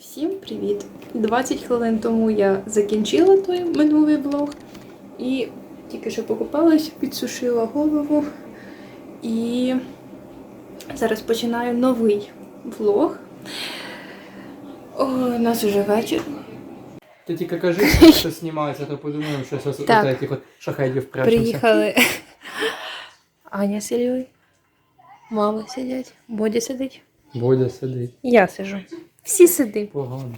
Всім привіт! 20 хвилин тому я закінчила той минулий влог і тільки що покупалась, підсушила голову і зараз починаю новий влог. О, у нас уже вечір. Ти тільки кажи, що знімається, то подумаємо, що це Так. таких от шахедів прячемося. Приїхали Аня з Іллею, мама сидять, Бодя сидить, Бодя сидить. я сижу. Всі сидимо. Погано.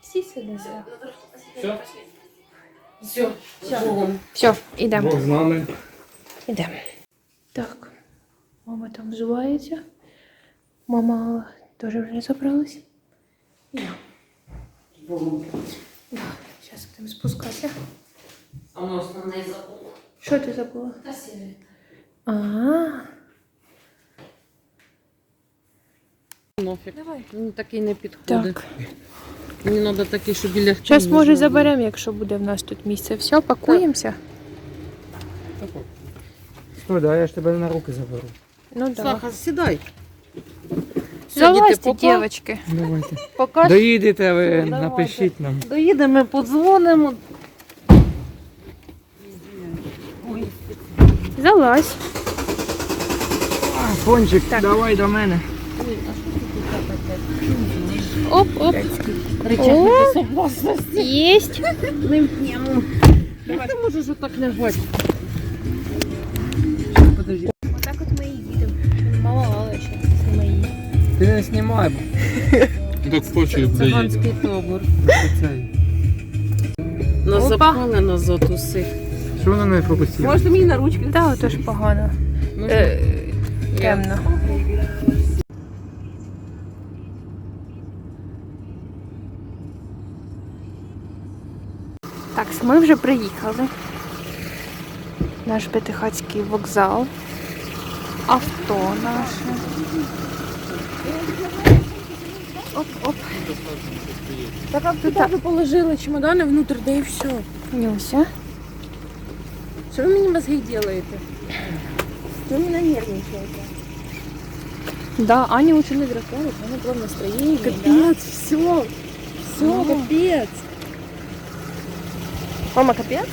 Всі сидимо. Все? Все, все, йдемо. Бог з нами. Ідемо. Так, мама там взувається. Мама теж вже забралась. І я. Да, зараз будемо спускатися. А воно основне забула. Що ти забула? Та сіре. А, Нафіг. Давай. Мені такий не підходить. так. Мені треба такий, щоб біля Зараз, може, заберемо, якщо буде в нас тут місце. Все, пакуємося. Стой, да, я ж тебе на руки заберу. Ну да. Саха, сідай. Залазьте, пока. дівчатки. Давайте. Пока Доїдете ви, Давайте. напишіть нам. доїдемо, подзвонимо. Залазь. А, Пончик, Так. давай до мене. Оп, оп. О! безопасності. Єсть. Лимкнемо. Як ти можеш отак лежати? Подожди. Отак от ми і їдемо. Мало ще знімає. Ти не знімай, Так хоче Циганський табор. Нас запхали назад усіх. Що вона не фокусує? Можете мені на ручки? Так, отож погано. Е, темно. Так, ми вже приїхали. Наш П'ятихатський вокзал. Авто наше. Оп-оп. Так а туди ви положили чемодани внутрь, да і все. Нюся. Що ви мені мозги робите? Ви мене нервничаєте. Да, Аня не драконит, она было настроение. Капец, все. Все, капец. Мама, капец?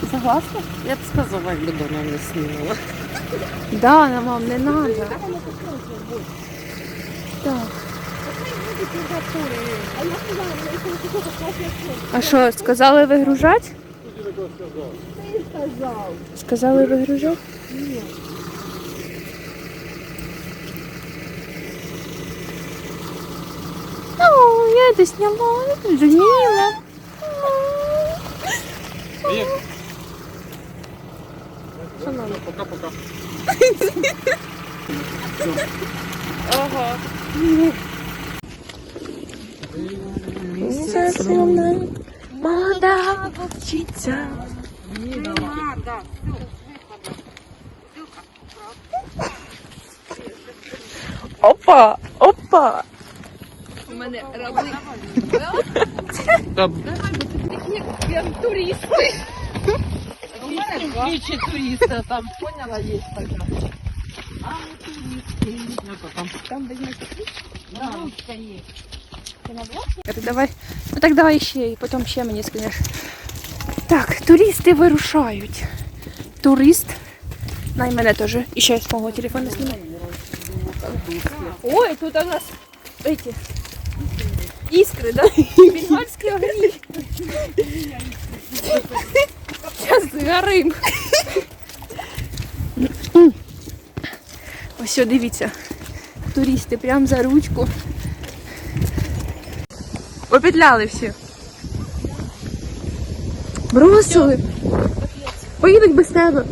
Ты согласна? Я б сказала, якби давно не снімала. Да, на мам, не надо. Так. А що, сказали вигружати? Сказали вигружати? Ну, я это сняла, я Жанила. Пока-пока. Ага. Молода вовчиця. Опа, опа. У мене раби. Двічі туристи там, поняла, є така. Это давай. Ну так давай ще і потім ще мені скинеш. Так, туристи вирушають. Турист. Най мене теж. І ще з мого телефону знімай. Ой, тут у нас эти искры, да? Бенгальские огни. Сейчас згорим. Ось, дивіться. Туристи прям за ручку. Попетляли всі. Бросили. Поїдуть без тебе.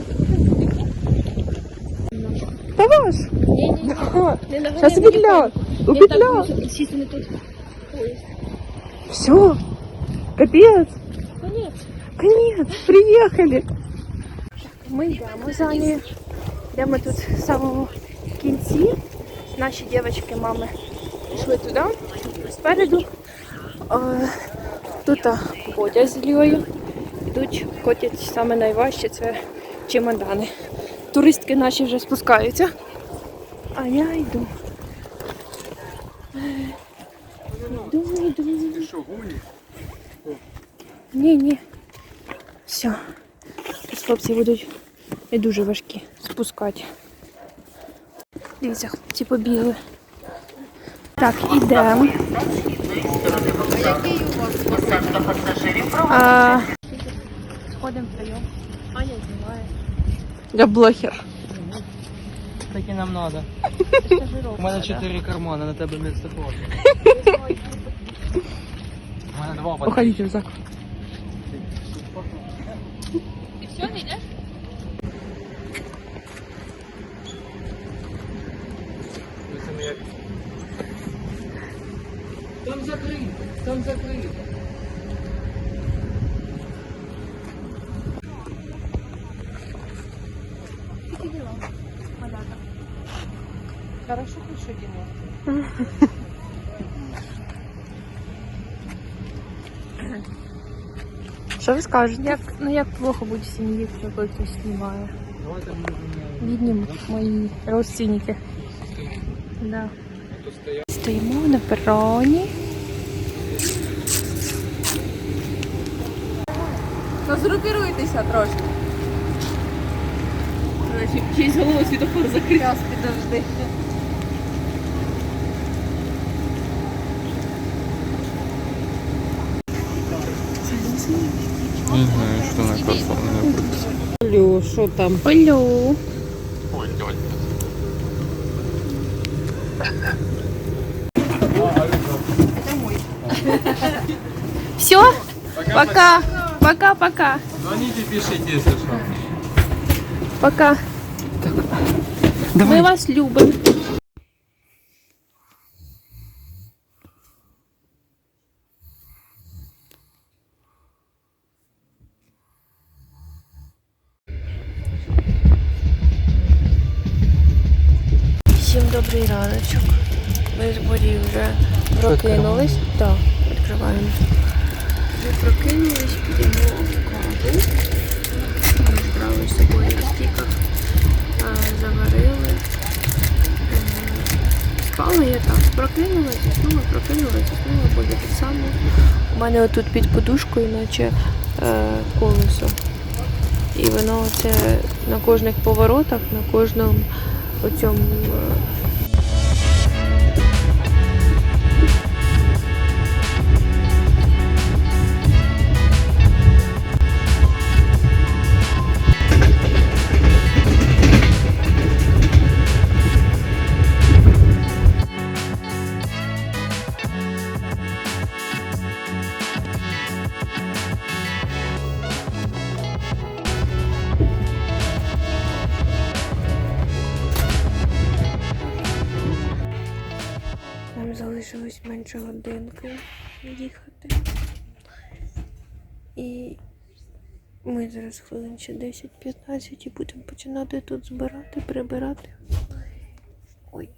Та ваш. Зараз петля. У петля. Все. Капец. Конец. Конец. Приехали. Ми йдемо за нею. Йдемо тут в самому кінці. Наші дівчатки, мами, пішли туди, спереду. Тут а, Бодя з Льою. Йдуть, котять саме найважче, це чемодани. Туристки наші вже спускаються. А я йду. Думаю, думаю. Ти що, гониш? Ні, ні. Все. Хлопці будуть не дуже важкі спускати. Дивіться, хлопці побігли. Так, ідемо. А... Сходимо втроєм. Аня знімає. Я блогер. Так і нам треба. У мене чотири кармани, на тебе місце хватить. У в зак. Ты все, не зак. Що ви скажете? Як, ну як плохо бути в сім'ї, коли хтось знімає. Бідні мої родственники. Да. Стоїмо на пероні. Ну зрукируйтеся трошки. Чийсь голову світофор закрив. Підожди. Что на красавное Алло, що там? Олю. Все? Пока. Пока-пока. Звоните, пишите, если что. Пока. Ми вас любимо. Добрий. Ми з Борі вже прокинулись. Так, відкриваємо. Ми прокинулись, підемо в каву. Ми брали з собою на стіках, заварили. Ем, Спала я так, прокинулась, заснула, прокинулась, заснула, буде так само. У мене отут під подушкою, наче е, колесо. І воно це на кожних поворотах, на кожному оцьому. І ми зараз хвилин ще 10-15 і будемо починати тут збирати, прибирати. Ой.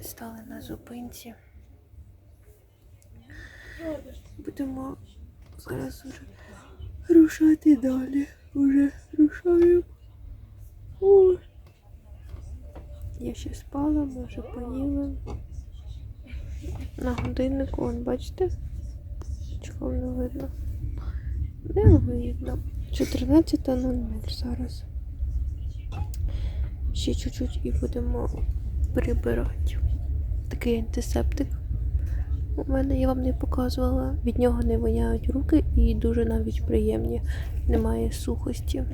Стали на зупинці. Будемо зараз уже рушати далі. Уже рушаємо. Я ще спала, ми вже. На годиннику, вон, бачите? Чого не видно? Не видно. 14.00 зараз. Ще чуть-чуть і будемо прибирати. Такий антисептик. У мене я вам не показувала. Від нього не воняють руки і дуже навіть приємні. Немає сухості.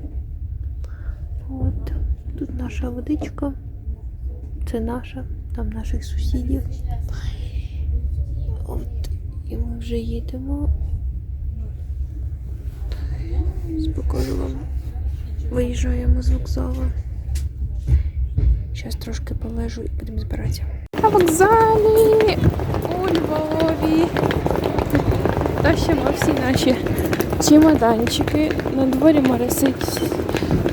От. Тут наша водичка. Це наша, там наших сусідів. От, і ми вже їдемо. Покажу вам. Виїжджаємо з вокзалу. Зараз трошки полежу і будемо збиратися. На вокзалі у Львові. Тащимо всі наші чемоданчики. На дворі моросить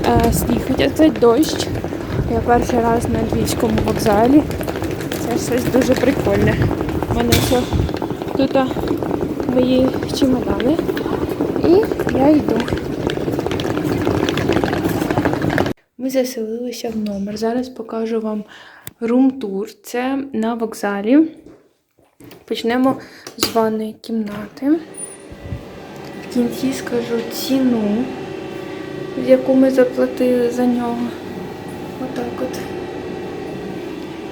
е, сніг, хоча це дощ. Я перший раз на львівському вокзалі. Це щось дуже прикольне. У мене все тут мої чемодани. І я йду. Ми заселилися в номер. Зараз покажу вам рум-тур. Це на вокзалі. Почнемо з ванної кімнати. В кінці скажу ціну, яку ми заплатили за нього. Отак от.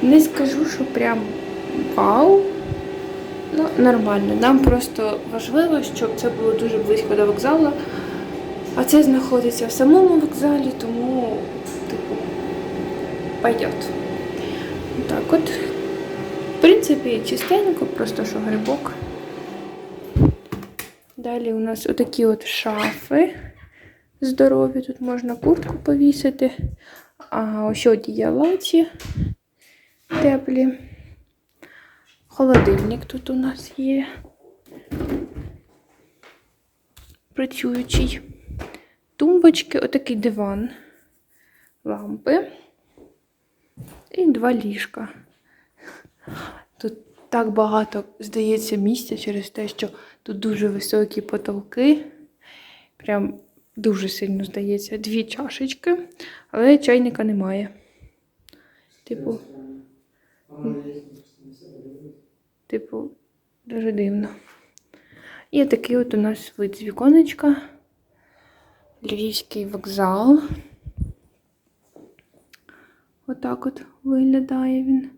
Не скажу, що прям вау. Ну, нормально. Нам просто важливо, щоб це було дуже близько до вокзалу. А це знаходиться в самому вокзалі, тому, типу, пойдет. Так от. В принципі, чистенько, просто що грибок. Далі у нас отакі от шафи здорові. Тут можна куртку повісити. А ось одіяла ці теплі. Холодильник тут у нас є. Працюючий. Тумбочки, отакий диван, лампи і два ліжка. Тут так багато, здається, місця через те, що тут дуже високі потолки. Прям дуже сильно здається. Дві чашечки, але чайника немає. Типу, типу, дуже дивно. І такий от у нас вид з віконечка. Львівський вокзал. Отак от виглядає він.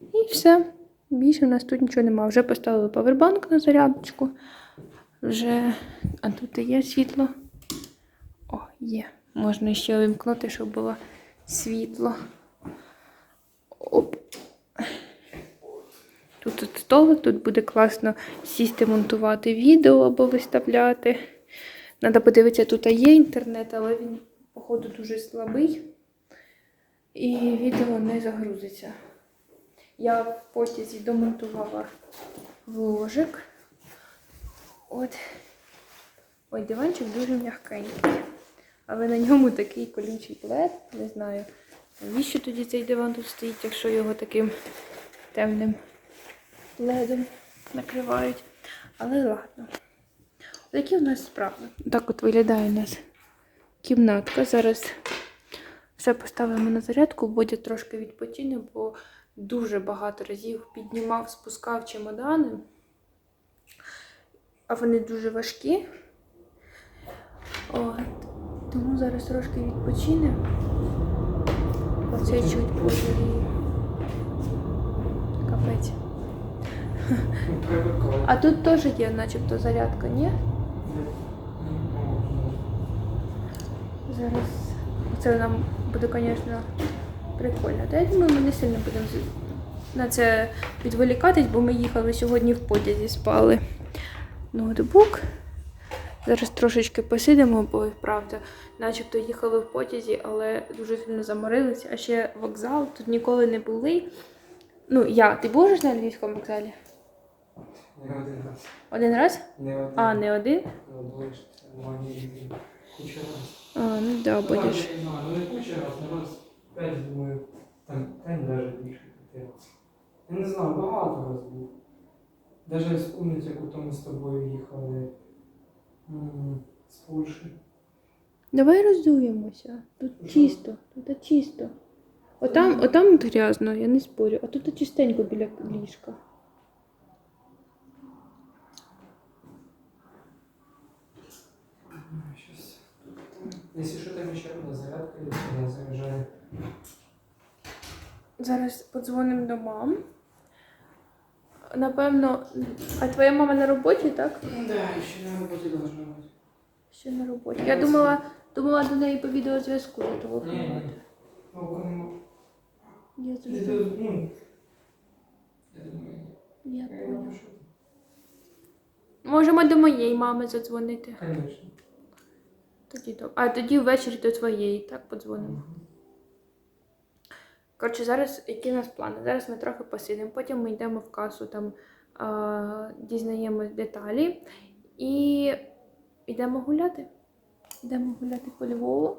І все. Більше у нас тут нічого немає. Вже поставили павербанк на зарядочку. Вже. А тут і є світло. О, є. Можна ще вимкнути, щоб було світло. Оп. Тут, тут столик, тут буде класно сісти, монтувати відео або виставляти. Треба подивитися, тут є інтернет, але він, походу, дуже слабий. І відео не загрузиться. Я в потязі домонтувала вложик. От. Ой, диванчик дуже м'якенький. Але на ньому такий колючий плед. Не знаю, навіщо тоді цей диван тут стоїть, якщо його таким темним ледом накривають. Але ладно. Які в нас справи? Так от виглядає у нас кімнатка. Зараз все поставимо на зарядку, Бодя трошки відпочине, бо дуже багато разів піднімав, спускав чемодани, а вони дуже важкі. От. Тому зараз трошки відпочине. Оце чуть буде. Капець. А тут теж є, начебто, зарядка, ні? Зараз це нам буде, звісно, прикольно. Та я думаю, ми не сильно будемо на це відволікатись, бо ми їхали сьогодні в потязі, спали ноутбук. Зараз трошечки посидимо, бо правда, начебто їхали в потязі, але дуже сильно заморилися. А ще вокзал тут ніколи не були. Ну, я. Ти будеш на львівському вокзалі? Не один раз. Один раз? Не один. А, не один? Ну, двоє ж це. Куча раз. А, ну да, будеш. Ну не куча раз, ну раз п'ять, думаю, там п'ять навіть більше хотіло. Я не знаю, багато раз був. Даже вспомнить, як ото ми з тобою їхали м, з Польщі. Давай роздуємося. Тут чисто, тут чисто. Отам, отам грязно, я не спорю, а тут чистенько біля ліжка. Сейчас. Если что, там еще одна зарядка, если она заряжает. Зараз подзвонимо до мам. Напевно, а твоя мама на роботі, так? Ну да, еще на работе должна быть. Ще на роботі. Я думала, думала до неї по відеозв'язку зателефонувати. не. Ну. Я зрозуміла. ну, я думаю, Я я поняла. Можемо до моєї мами задзвонити. Конечно. Тоді до... А тоді ввечері до твоєї, так, подзвонимо. Коротше, зараз які у нас плани? Зараз ми трохи посидимо, потім ми йдемо в касу, там а, дізнаємось деталі і йдемо гуляти. Йдемо гуляти по Львову.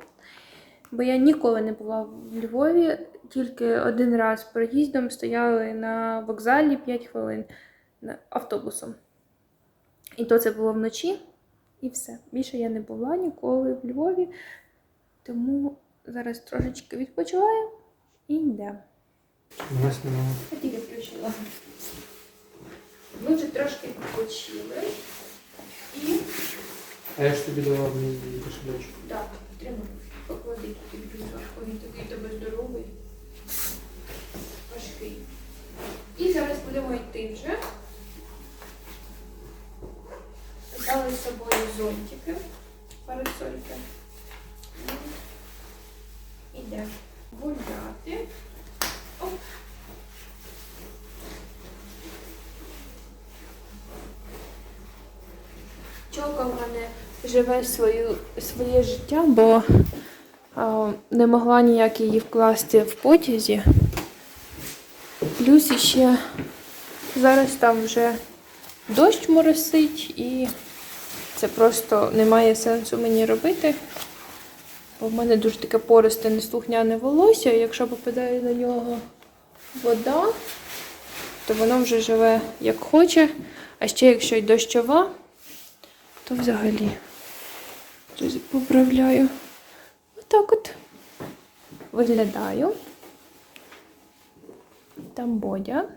Бо я ніколи не була в Львові, тільки один раз проїздом стояли на вокзалі 5 хвилин автобусом. І то це було вночі, і все. Більше я не була ніколи в Львові, тому зараз трошечки відпочиваю і йдемо. У. Я тільки включила. Ми вже трошки відпочили. І А я ж тобі давав мій кошелечок. так, тримай, поклади туди зверху, він такий тебе здоровий. Важкий. І зараз будемо йти вже. Взяли з собою зонтики, парасольки. І Йдемо гуляти. Оп. В мене живе свою, своє життя, бо а, не могла ніяк її вкласти в потязі. Плюс іще зараз там вже дощ моросить і це просто немає сенсу мені робити. Бо в мене дуже таке пористе неслухняне волосся, якщо попадає на нього вода, то воно вже живе як хоче. А ще якщо й дощова, то взагалі поправляю. Отак от виглядаю. Там Бодя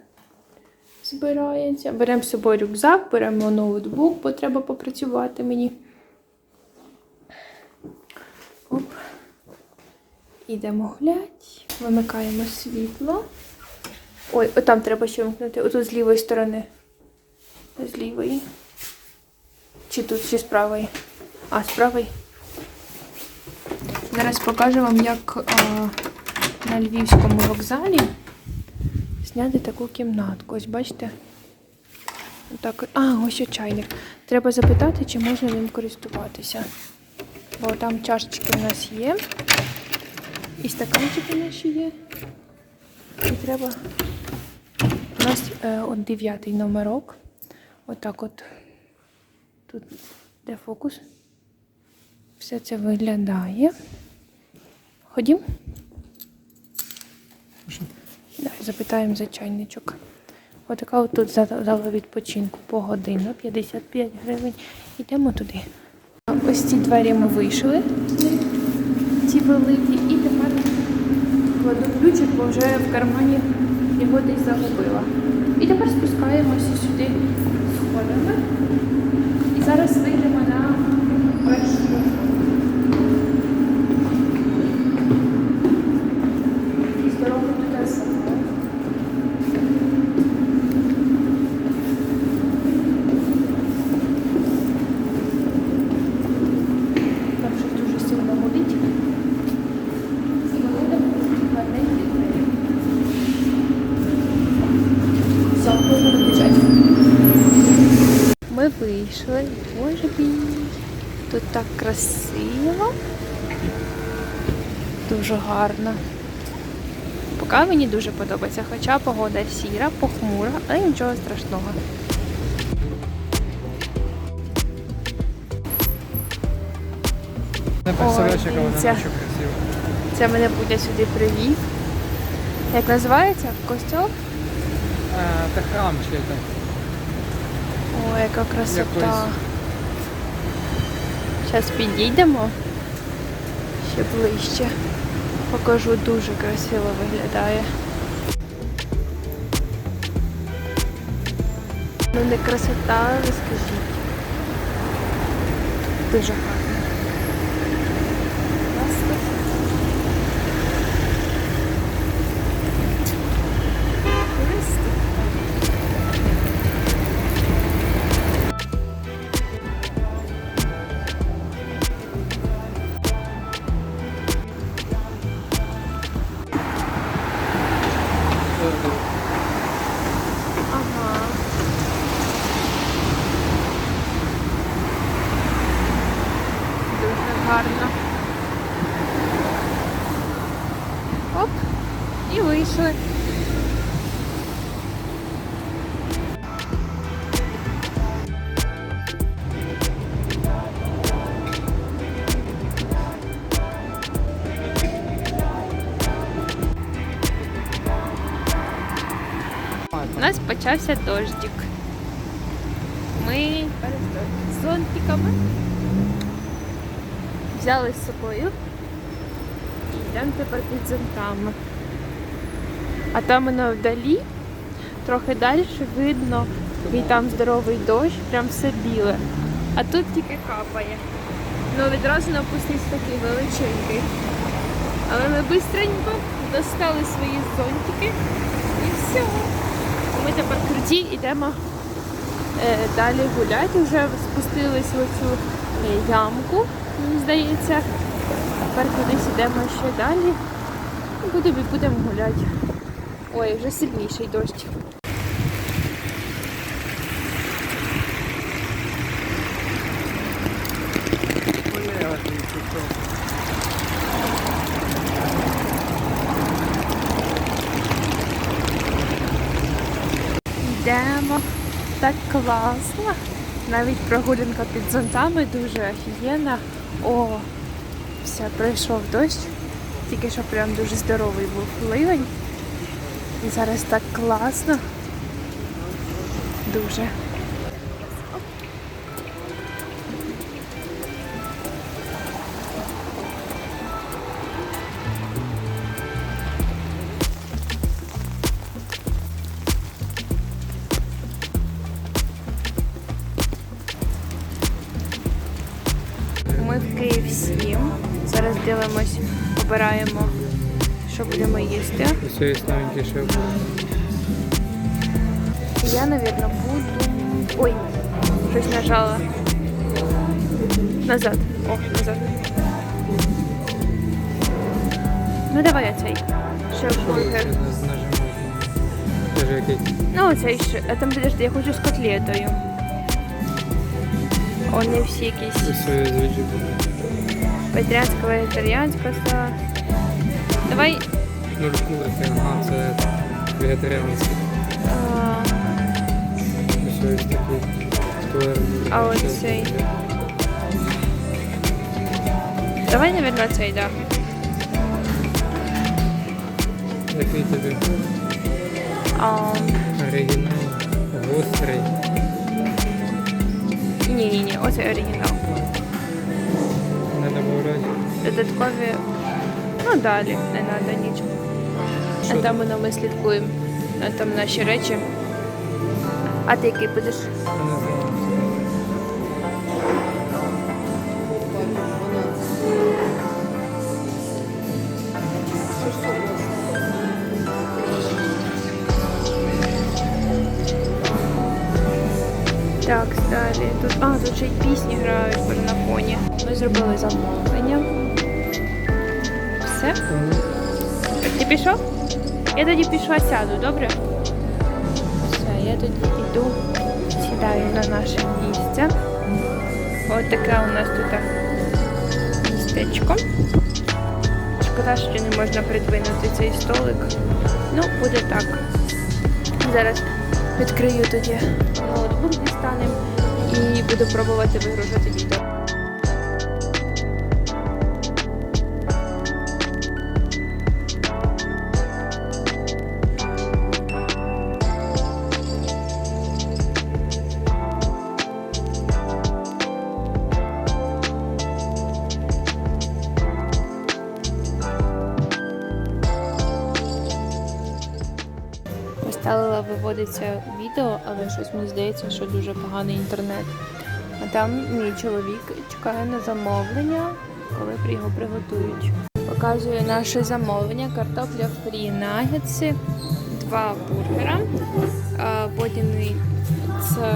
збирається. Беремо з собою рюкзак, беремо ноутбук, бо треба попрацювати мені. Оп. Ідемо гуляти, вимикаємо світло. Ой, отам треба ще вимкнути, отут з лівої сторони. З лівої. Чи тут, чи з правої? А, з правої. Зараз покажу вам, як а, на львівському вокзалі зняти таку кімнатку. Ось бачите? Отак. от. А, ось і чайник. Треба запитати, чи можна ним користуватися. Бо там чашечки в нас є. І стаканчики наші є. І треба. У нас е, от дев'ятий номерок. Отак от. Тут де фокус. Все це виглядає. Ходім? Давай запитаємо за чайничок. Отака от тут за- зала відпочинку по годину, 55 гривень. Йдемо туди. Ось ці двері ми вийшли, ці великі, і тепер кладу ключик, бо вже в кармані його десь загубила. І тепер спускаємося сюди сходами. І зараз вийдемо на першу поверх. Якісь дороги туди саме. Там щось дуже сильно гудить. І ми будемо гарненькі двері. Все, можна виключати. Ми. Боже мій. Тут так красиво. Дуже гарно. Поки мені дуже подобається, хоча погода сіра, похмура, але нічого страшного. Не представляєш, яка вона дивіться. красива. Це мене буде сюди привів. Як називається? Костьол? Це храм чи це? О, яка красота. Зараз підійдемо ще ближче. Покажу, дуже красиво виглядає. Ну не красота, розкажіть. Дуже гарно. Гарно. Оп, і вийшли. У нас почався дождик. Ми з зонтиками взяли з собою і йдемо тепер під зонтами. А там воно вдалі трохи далі видно, який там здоровий дощ, прям все біле. А тут тільки капає. Ну відразу напустився такий величенький. Але ми швидко достали свої зонтики і все. Ми тепер круті йдемо е, далі гуляти. Вже спустились в оцю е, ямку, мені здається. Тепер кудись йдемо ще далі. Будемо будемо гуляти. Ой, вже сильніший дощ. Йдемо. Так класно. Навіть прогулянка під зонтами дуже офігенна. О, все, пройшов дощ. Тільки що прям дуже здоровий був ливень. І зараз так класно. Дуже. В Зараз дивимось, обираємо, що будемо їсти. Все є новеньке ще Я, наверное, буду. Ой, щось нажала. Назад. О, назад. Ну давай оцей. Ще бургер. Даже який. Ну, оцей ще. А там подожди, я хочу з котлетою. Вони всі якісь Все з віджибу. вегетаріанська, вегетаріанська салат. Давай. Ну, куриця, ага, це вегетаріанське. А, Все є такий. Туер. А оцей? давай, наверное, цей, да. Який тобі? А, Оригінал. Гострий. ні, ні, ні, оцей оригінал. Не. Додаткові. Ну далі, не треба нічого. А там воно ми слідкуємо. А там наші речі. А ти який будеш? Не знаю. Тут, а, тут ще й пісні грають на фоні. Ми зробили замовлення. Все? Ти пішов? Я тоді пішла сяду, добре? Все, я тоді йду, сідаю на наше місце. Ось таке у нас тут містечко. Шкода, що не можна придвинути цей столик. Ну, буде так. Зараз відкрию тоді ноутбук дістанемо і буду пробувати вигружати відео. Поставила відео, але щось мені здається, що дуже поганий інтернет. А там мій чоловік чекає на замовлення, коли його приготують. Показую наше замовлення: картопля фрі нагетси, два бургера, а потім це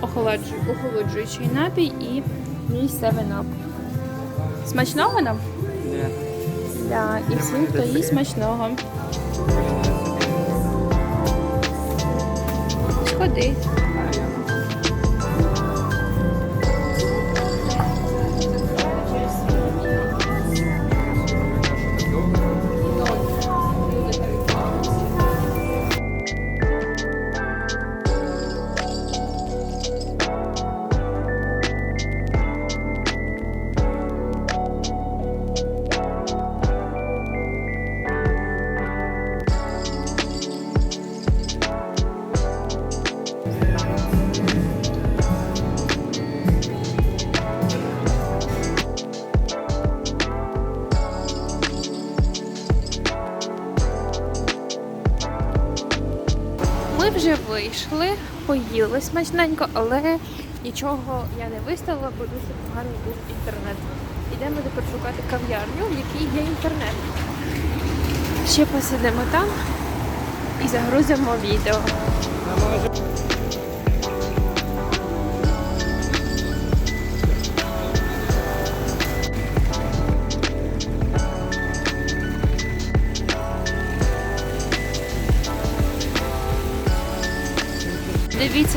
охолоджуючий напій і мій 7 up. Смачного нам? Ні. Да, і всім, хто їсть смачного. Сходи. Вийшли, поїли смачненько, але нічого я не виставила, бо дуже поганий був інтернет. Ідемо тепер шукати кав'ярню, в якій є інтернет. Ще посидимо там і загрузимо відео.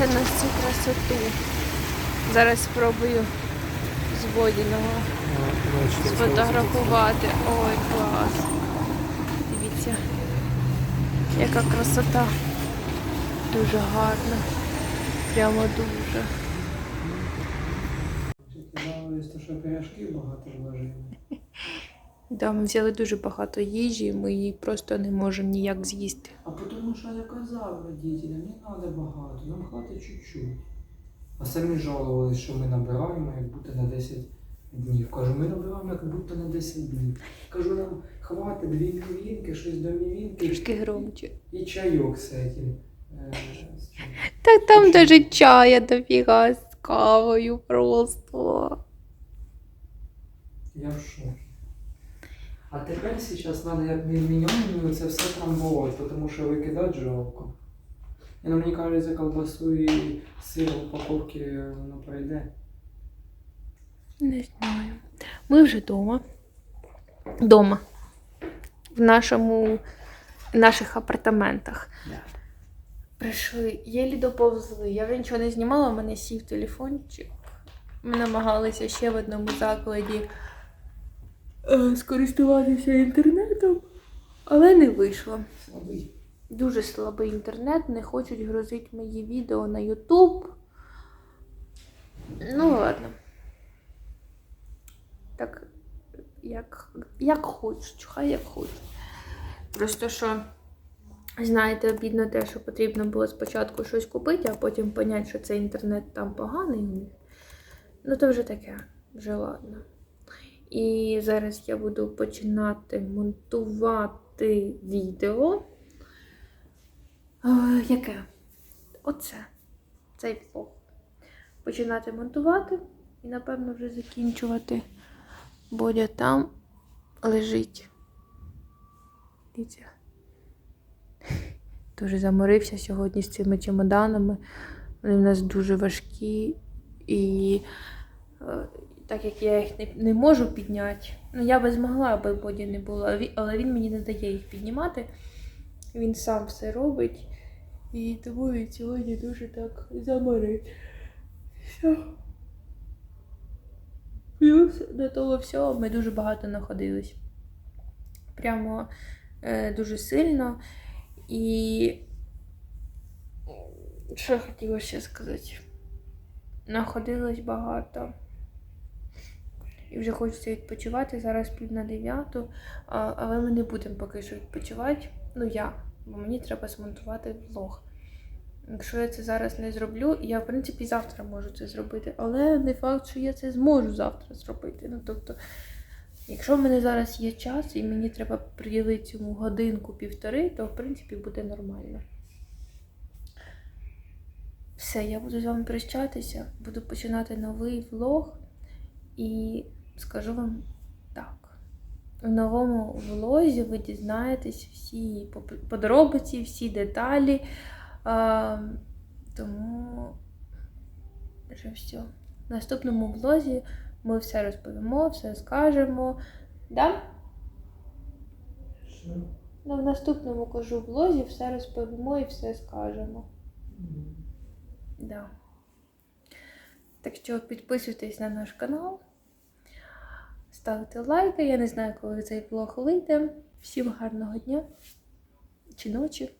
Дивіться на цю красоту. Зараз спробую з Водіного сфотографувати. Ой, клас. Дивіться, яка красота. Дуже гарна. Прямо дуже. Казали, що пиріжки багато вложили. Да, ми взяли дуже багато їжі, ми її просто не можемо ніяк з'їсти. А тому що я казав родителям, не треба багато, нам хватить чуть-чуть. А самі жалувалися, що ми набираємо, як будто на 10 днів. Кажу, ми набираємо як будто на 10 днів. Кажу, нам хватить дві мівінки, щось до мівінки Трішки громче. і чайок з цим. Е. Та там даже чая дофіга з кавою просто. Я в шокі. А тепер зараз треба як мінімум це все трамбувати, тому що викидати жалко. І ну, мені кажеться, колбасу і сир в упаковці воно пройде. Не знаю. Ми вже вдома. Дома. В нашому в наших апартаментах. Прийшли, єлі доповзли. Я вже нічого не знімала, в мене сів телефончик. Ми намагалися ще в одному закладі скористуватися інтернетом, але не вийшло. Слабий. Дуже слабий інтернет, не хочуть грузити мої відео на YouTube. Ну ладно. Так, як, як хочуть, хай як хочуть. Просто що, знаєте, обідно те, що потрібно було спочатку щось купити, а потім поняти, що цей інтернет там поганий. Ну, то вже таке, вже ладно. І зараз я буду починати монтувати відео. Е, яке? Оце. Цей влог. Починати монтувати і, напевно, вже закінчувати. Бодя там лежить. Дивіться. Дуже заморився сьогодні з цими чемоданами. Вони в нас дуже важкі. І е, так як я їх не, не можу підняти, ну я би змогла, аби Боді не було, але він мені не дає їх піднімати. Він сам все робить. І тому він сьогодні дуже так заморився. Все. Плюс до того всього ми дуже багато знаходились. Прямо е, дуже сильно. І що я хотіла ще сказати? Находилось багато. І вже хочеться відпочивати. Зараз пів на дев'яту, але ми не будемо поки що відпочивати. Ну я, бо мені треба змонтувати влог. Якщо я це зараз не зроблю, я в принципі завтра можу це зробити, але не факт, що я це зможу завтра зробити. Ну тобто, якщо в мене зараз є час і мені треба приділити цьому годинку-півтори, то в принципі буде нормально. Все, я буду з вами прощатися, буду починати новий влог і скажу вам так. У новому влозі ви дізнаєтесь всі подробиці, всі деталі. А, тому вже все. В наступному влозі ми все розповімо, все скажемо. Да? Що? Ну, в наступному кажу влозі все розповімо і все скажемо. Да. Так що підписуйтесь на наш канал, ставте лайки. Я не знаю, коли цей влог вийде. Всім гарного дня чи ночі.